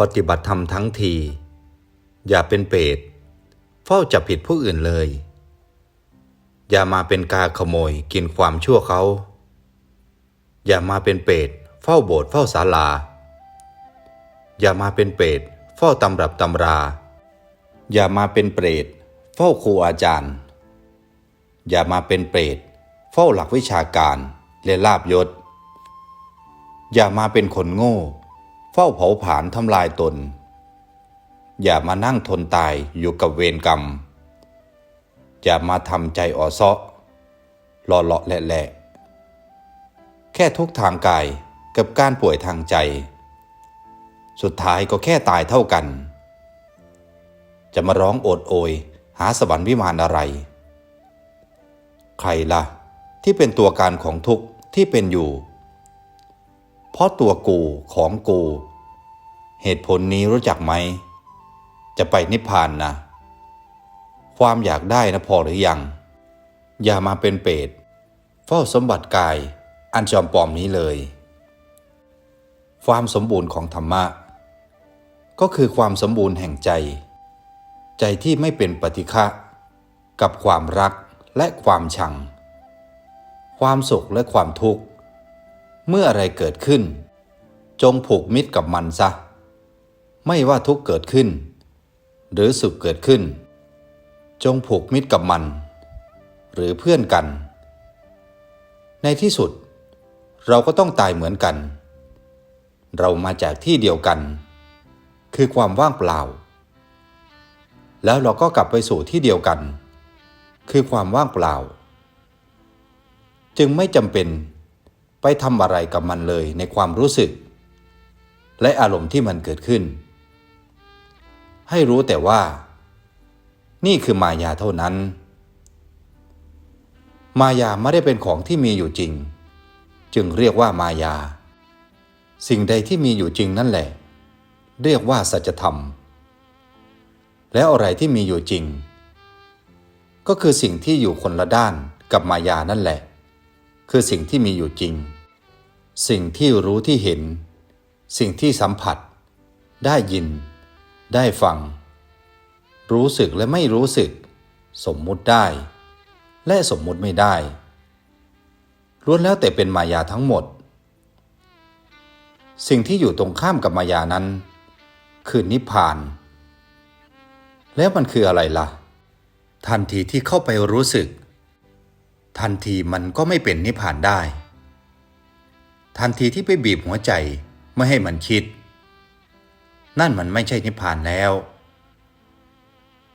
ปฏิบัติธรรมทั้งที อย่าเป็นเปรตเฝ้าจับผิดผู้อื่นเลย อย่ามาเป็นกาขโมยกินความชั่วเขา อย่ามาเป็นเปรตเฝ้าโบสถ์เฝ้าศาลา อย่ามาเป็นเปรตเฝ้าตำรับตำรา อย่ามาเป็นเปรตเฝ้าครูอาจารย์ อย่ามาเป็นเปรตเฝ้าหลักวิชาการและลาบยศ อย่ามาเป็นคนโง่ เฝ้าเผาผลาญทำลายตน อย่ามานั่งทนตายอยู่กับเวรกรรม อย่ามาทำใจอ่อเซาะหล่อเลาะแหละแค่ทุกข์ทางกายกับการป่วยทางใจ สุดท้ายก็แค่ตายเท่ากัน จะมาร้องโอดโอย หาสวรรค์วิมานอะไร ใครล่ะ ที่เป็นตัวการของทุกข์ที่เป็นอยู่ เพราะตัวกูของกู เหตุผลนี้รู้จักไหม จะไปนิพพานนะ ความอยากได้นะพอหรือยัง อย่ามาเป็นเปรตเฝ้าสมบัติกายอันจอมปลอมนี้เลย ความสมบูรณ์ของธรรมะ ก็คือความสมบูรณ์แห่งใจ ใจที่ไม่เป็นปฏิฆะกับความรักและความชัง ความสุขและความทุกข์ เมื่ออะไรเกิดขึ้น จงผูกมิตรกับมันซะ ไม่ว่าทุกเกิดขึ้น หรือสุขเกิดขึ้น จงผูกมิตรกับมัน หรือเพื่อนกัน ในที่สุด เราก็ต้องตายเหมือนกัน เรามาจากที่เดียวกัน คือความว่างเปล่า แล้วเราก็กลับไปสู่ที่เดียวกัน คือความว่างเปล่า จึงไม่จำเป็น ไปทำอะไรกับมันเลยในความรู้สึก และอารมณ์ที่มันเกิดขึ้น ให้รู้แต่ว่า นี่คือมายาเท่านั้น มายาไม่ได้เป็นของที่มีอยู่จริง จึงเรียกว่ามายา สิ่งใดที่มีอยู่จริงนั่นแหละ เรียกว่าสัจธรรม แล้วอะไรที่มีอยู่จริง ก็คือสิ่งที่อยู่คนละด้านกับมายานั่นแหละ คือสิ่งที่มีอยู่จริง สิ่งที่รู้ที่เห็น สิ่งที่สัมผัส ได้ยิน ได้ฟัง รู้สึกและไม่รู้สึก สมมุติได้ และสมมุติไม่ได้ล้วนแล้วแต่เป็นมายาทั้งหมด สิ่งที่อยู่ตรงข้ามกับมายานั้น คือนิพพาน แล้วมันคืออะไรล่ะ ทันทีที่เข้าไปรู้สึก ทันทีมันก็ไม่เป็นนิพพานได้ ทันทีที่ไปบีบหัวใจไม่ให้มันคิด นั่นมันไม่ใช่นิพพานแล้ว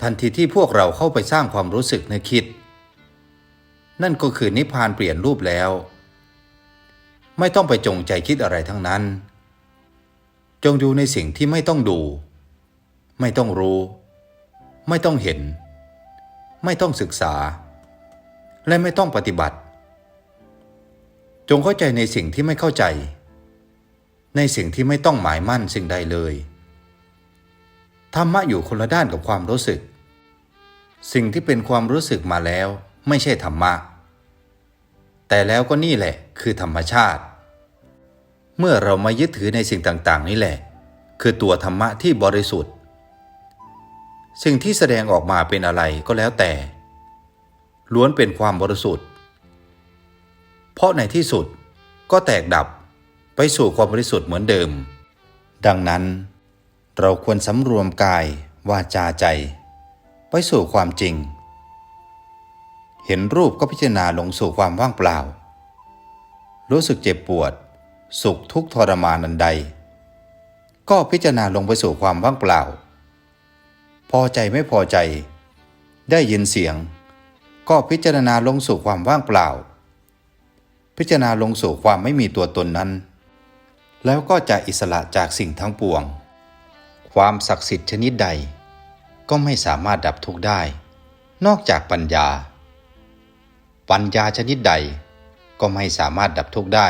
ทันทีที่พวกเราเข้าไปสร้างความรู้สึกนึกคิด นั่นก็คือนิพพานเปลี่ยนรูปแล้ว ไม่ต้องไปจงใจคิดอะไรทั้งนั้น จงดูในสิ่งที่ไม่ต้องดู ไม่ต้องรู้ ไม่ต้องเห็น ไม่ต้องศึกษา และไม่ต้องปฏิบัติ จงเข้าใจในสิ่งที่ไม่เข้าใจ ในสิ่งที่ไม่ต้องหมายมั่นสิ่งใดเลย ธรรมะอยู่คนละด้านกับความรู้สึก สิ่งที่เป็นความรู้สึกมาแล้วไม่ใช่ธรรมะ แต่แล้วก็นี่แหละคือธรรมชาติ เมื่อเรามายึดถือในสิ่งต่างๆ นี่แหละ คือตัวธรรมะที่บริสุทธิ์ สิ่งที่แสดงออกมาเป็นอะไรก็แล้วแต่ ล้วนเป็นความบริสุทธิ์ ราะในที่สุดก็แตกดับไปสู่ความบริสุทธิ์เหมือนเดิม ดังนั้น เราควรสำรวมกายวาจาใจ ไปสู่ความจริง เห็นรูปก็พิจารณาลงสู่ความว่างเปล่า รู้สึกเจ็บปวด สุขทุกทรมานนันใด ก็พิจารณาลงไปสู่ความว่างเปล่า พอใจไม่พอใจ ได้ยินเสียง ก็พิจารณาลงสู่ความว่างเปล่า พิจารณาลงสู่ความไม่มีตัวตนนั้น แล้วก็จะอิสระจากสิ่งทั้งปวง ความศักดิ์สิทธิ์ชนิดใด ก็ไม่สามารถดับทุกข์ได้ นอกจากปัญญา ปัญญาชนิดใดก็ไม่สามารถดับทุกข์ได้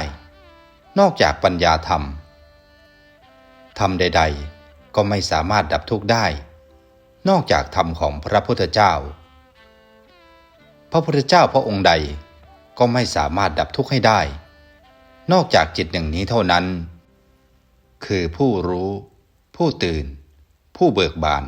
นอกจากปัญญาธรรม ธรรมใด ๆ ก็ไม่สามารถดับทุกข์ได้ นอกจากธรรมของพระพุทธเจ้า พระพุทธเจ้าพระองค์ใด ก็ไม่สามารถดับทุกข์ให้ได้ นอกจากจิตหนึ่งนี้เท่านั้น คือผู้รู้ ผู้ตื่น ผู้เบิกบาน